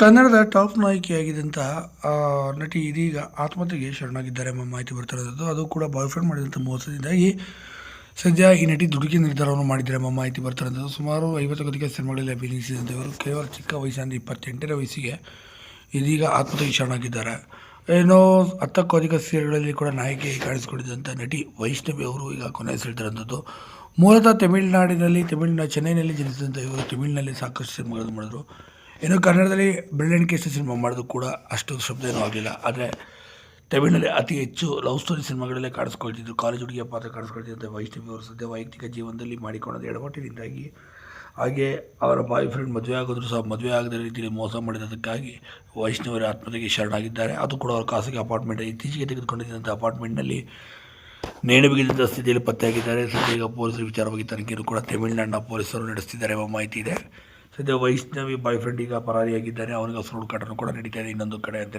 ಕನ್ನಡದ ಟಾಪ್ ನಾಯಕಿಯಾಗಿದ್ದಂತಹ ನಟಿ ಇದೀಗ ಆತ್ಮಹತ್ಯೆಗೆ ಶರಣಾಗಿದ್ದಾರೆ ಎಂಬ ಮಾಹಿತಿ ಬರ್ತಾ ಇರೋದು. ಅದು ಕೂಡ ಬಾಯ್ ಫ್ರೆಂಡ್ ಮಾಡಿದಂಥ ಮೋಸದಿಂದಾಗಿ ಸದ್ಯ ಈ ನಟಿ ದುಡುಕಿ ನಿರ್ಧಾರವನ್ನು ಮಾಡಿದ್ದಾರೆ ಎಂಬ ಮಾಹಿತಿ ಬರ್ತಾ ಇರೋದು. ಸುಮಾರು ಐವತ್ತು ಗದಿಗೆ ಸಿನಿಮಾಗಳಲ್ಲಿ ಅಭಿನಯಿಸಿದಂಥವರು ಕೇವಲ ಚಿಕ್ಕ ವಯಸ್ಸಿನ ಇಪ್ಪತ್ತೆಂಟರ ವಯಸ್ಸಿಗೆ ಇದೀಗ ಆತ್ಮಹತ್ಯೆಗೆ ಶರಣಾಗಿದ್ದಾರೆ. ಏನೋ ಹತ್ತಕ್ಕೂ ಅಧಿಕ ಸೀರೆಗಳಲ್ಲಿ ಕೂಡ ನಾಯಕಿಯಾಗಿ ಕಾಣಿಸಿಕೊಂಡಿದ್ದಂಥ ನಟಿ ವೈಷ್ಣವಿ ಅವರು ಈಗ ಕೊನೆಯುಸಿಳ್ತಿರೋಂಥದ್ದು ಮೂಲತಃ ತಮಿಳುನಾಡಿನಲ್ಲಿ, ತಮಿಳಿನ ಚೆನ್ನೈನಲ್ಲಿ ಜನಿಸಿದಂಥ ಇವರು ತಮಿಳಿನಲ್ಲಿ ಸಾಕಷ್ಟು ಸಿನಿಮಾಗಳನ್ನು ಮಾಡಿದ್ರು. ಇನ್ನು ಕನ್ನಡದಲ್ಲಿ ಬ್ರಿಲಿಯಂಟ್ ಕೇಸ್ ಸಿನಿಮಾ ಮಾಡೋದು ಕೂಡ ಅಷ್ಟು ಶಬ್ದ ಏನೂ ಆಗಲಿಲ್ಲ. ಆದರೆ ತಮಿಳಿನಲ್ಲಿ ಅತಿ ಹೆಚ್ಚು ಲವ್ ಸ್ಟೋರಿ ಸಿನಿಮಾಗಳಲ್ಲೇ ಕಾಣಿಸ್ಕೊಳ್ತಿದ್ರು. ಕಾಲೇಜ್ ಹುಡುಗಿಯ ಪಾತ್ರ ಕಾಣಿಸ್ಕೊಳ್ತಿದ್ದಂತೆ ವೈಷ್ಣವಿ ಅವರು ಸದ್ಯ ವೈಯಕ್ತಿಕ ಜೀವನದಲ್ಲಿ ಮಾಡಿಕೊಂಡ ಎಡವಟ್ಟಿನಿಂದಾಗಿ. ಹಾಗೆ ಅವರ ಬಾಯ್ ಫ್ರೆಂಡ್ ಮದುವೆ ಆಗೋದ್ರು ಸಹ ಮದುವೆ ಆಗದ ರೀತಿಯಲ್ಲಿ ಮೋಸ ಮಾಡಿದ್ದಕ್ಕಾಗಿ ವೈಷ್ಣವರ ಆತ್ಮಹತ್ಯೆಗೆ ಶರಣಾಗಿದ್ದಾರೆ. ಅದು ಕೂಡ ಅವರ ಖಾಸಗಿ ಅಪಾರ್ಟ್ಮೆಂಟ್ ಇತ್ತೀಚೆಗೆ ತೆಗೆದುಕೊಂಡಿದ್ದಂಥ ಅಪಾರ್ಟ್ಮೆಂಟ್ನಲ್ಲಿ ನೇಣು ಸ್ಥಿತಿಯಲ್ಲಿ ಪತ್ತೆಯಾಗಿದ್ದಾರೆ. ಸದ್ಯ ಈಗ ಪೊಲೀಸರ ವಿಚಾರವಾಗಿ ತನಿಖೆಯನ್ನು ಕೂಡ ತಮಿಳುನಾಡಿನ ಪೊಲೀಸರು ನಡೆಸ್ತಿದ್ದಾರೆ ಎಂಬ ಮಾಹಿತಿ ಇದೆ. ಸದ್ಯ ವೈಷ್ಣವಿ ಬಾಯ್ ಫ್ರೆಂಡ್ ಈಗ ಪರಾರಿಯಾಗಿದ್ದಾರೆ. ಅವನಿಗೆ ಹುಡುಕಾಟನೂ ಕೂಡ ನಡೀತಾ ಇದೆ ಇನ್ನೊಂದು ಕಡೆ ಅಂತಲೇ